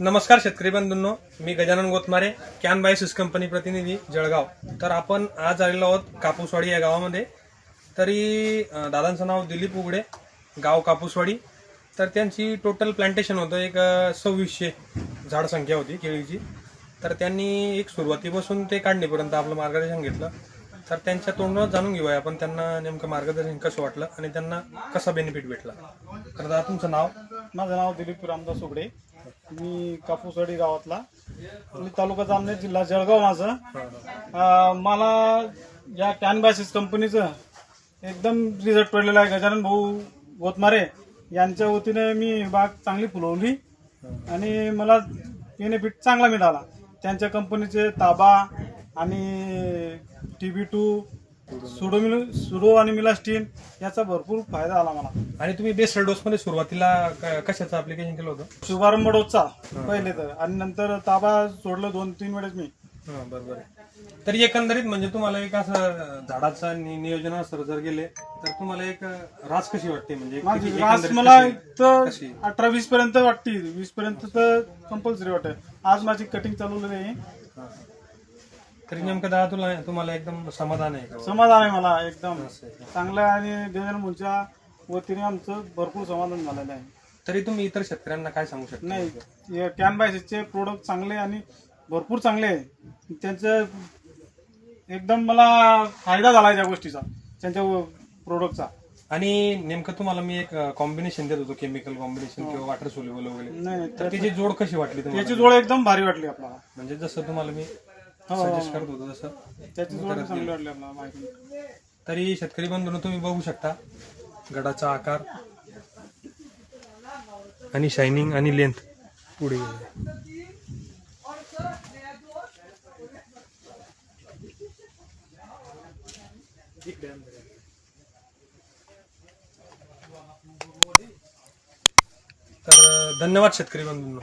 नमस्कार शेतकरी बंधूंनो मी Gajanan Gotmare can biases company प्रतिनिधी जळगाव. तर आपण आज आलेलो आहोत कापूसवाडी या गावामध्ये. तरी दादांचं नाव दिलीप उघडे गाव कापूसवाडी. तर त्यांची टोटल प्लांटेशन होतं एक सव्वीसशे झाड संख्या होती केळीची. तर त्यांनी एक सुरुवातीपासून ते काढणीपर्यंत आपलं मार्गदर्शन घेतलं. तर त्यांच्या तोंडावर जाणून घेऊया आपण त्यांना नेमकं मार्गदर्शन कसं वाटलं आणि त्यांना कसा बेनिफिट भेटला. तर दादा तुमचं नाव? माझं नाव दिलीप रामदास उघडे. मी कापूसवाडी गावातला. मी तालुका जामनेर जिल्हा जळगाव माझं. अं, मला या कॅनबासिस कंपनीचं एकदम रिझल्ट पडलेला आहे. गजानन भाऊ गोतमारे यांच्या वतीने मी बाग चांगली फुलवली आणि मला बेनिफिट चांगला मिळाला. त्यांच्या कंपनीचे ताबा आणि टी बी टू सुडो मिल सुडो आणि मिलास्टीन याचा भरपूर फायदा आला मला. आणि तुम्ही बेस्ट डोस मध्ये सुरुवातीला क- कशाचं अप्लिकेशन केलं होतं? शुभारंभ डोसचा पहिले तर. आणि नंतर ताबा सोडलं दोन तीन वेळेस मी. हा, बरोबर आहे. तरी एकंदरीत म्हणजे तुम्हाला एक असं झाडाचं नि- नियोजन सर जर गेले तर तुम्हाला एक रास कशी वाटते? म्हणजे माझी किती- रास एकंदरीत मला कशी- तर कशी? अठरा वीस पर्यंत वाटते वीस पर्यंत तर कंपल्सरी वाटते आज माझी कटिंग चालवलेली आहे. हा. तरी नेमकं दादा तुला तुम्हाला एकदम समाधान आहे का? समाधान आहे मला एकदम. असं आहे का? चांगलं आहे आणि देवेंद्र मुंच्या वतीने आमचं भरपूर समाधान झालेलं आहे. तरी तुम्ही इतर शेतकऱ्यांना काय सांगू शकता? नाही कॅनबायसचे प्रोडक्ट चांगले आणि भरपूर चांगले आहे. त्यांचं एकदम मला फायदा झाला त्या गोष्टीचा त्यांच्या प्रोडक्टचा आणि नेमकं तुम्हाला मी एक कॉम्बिनेशन देत होतो केमिकल कॉम्बिनेशन किंवा वॉटर सोल्युबल वगैरे. नाही नाही, तर त्याची जोड कशी वाटली तुम्हाला? त्याची जोड एकदम भारी वाटली आपल्याला. म्हणजे जसं तुम्हाला मी हो. सजेस्ट करत होतो तसं. त्याची जोड चांगली वाटली आपल्याला माहिती तरी शेतकरी बंधूंनो तुम्ही बघू शकता गडाचा आकार आणि शायनिंग आणि लेंथ पुढे. तर धन्यवाद शेतकरी बंधूंनो.